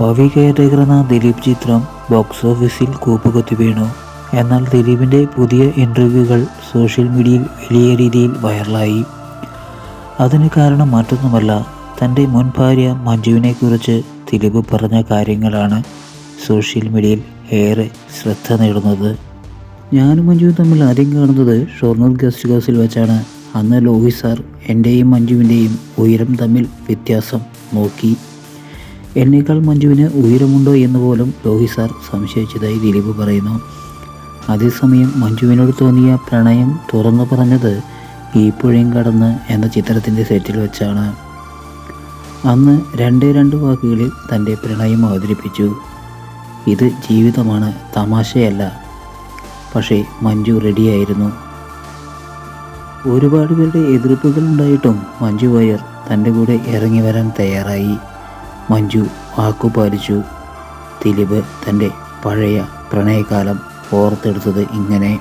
Pavi caretaker Dileep ചിത്രം box ഓഫീസിൽ കൂപ്പുകുത്തി വീണു. എന്നാൽ ദിലീപിന്റെ പുതിയ ഇന്റർവ്യൂകൾ സോഷ്യൽ മീഡിയയിൽ വലിയ രീതിയിൽ വൈറലായി. അതിന് കാരണം മറ്റൊന്നുമല്ല തന്റെ മുൻ ഭാര്യ മഞ്ജുവിനെക്കുറിച്ച് ദിലീപ് പറഞ്ഞ കാര്യങ്ങളാണ് സോഷ്യൽ മീഡിയയിൽ ഏറെ ശ്രദ്ധ നേടുന്നത്. ഞാനും മഞ്ജുവും തമ്മിൽ ആദ്യം കാണുന്നത് ഷൊർണൂർ ഗസ്റ്റ് ഹൗസിൽ വെച്ചാണ്. അന്ന് ലോഹി സാർ എന്റെയും മഞ്ജുവിന്റെയും ഉയരം തമ്മിൽ വ്യത്യാസം നോക്കി. എന്നേക്കാൾ മഞ്ജുവിന് ഉയരമുണ്ടോ എന്ന് പോലും രോഹിത് സാർ സംശയിച്ചതായി ദിലീപ് പറയുന്നു. അതേസമയം മഞ്ജുവിനോട് തോന്നിയ പ്രണയം തുറന്നു പറഞ്ഞത് പുഴയും കടന്ന് എന്ന ചിത്രത്തിന്റെ സെറ്റിൽ വെച്ചാണ്. അന്ന് രണ്ടേ രണ്ട് വാക്കുകളിൽ തന്റെ പ്രണയം അവതരിപ്പിച്ചു. ഇത് ജീവിതമാണ് തമാശയല്ല. പക്ഷേ മഞ്ജു റെഡിയായിരുന്നു. ഒരുപാട് പേരുടെ എതിർപ്പുകൾ ഉണ്ടായിട്ടും മഞ്ജു വാര്യർ തന്റെ കൂടെ ഇറങ്ങി വരാൻ തയ്യാറായി. മഞ്ജു വാക്കുപാലിച്ചു ദിലീപ് തന്റെ പഴയ പ്രണയകാലം ഓർത്തെടുത്തത് ഇങ്ങനെ.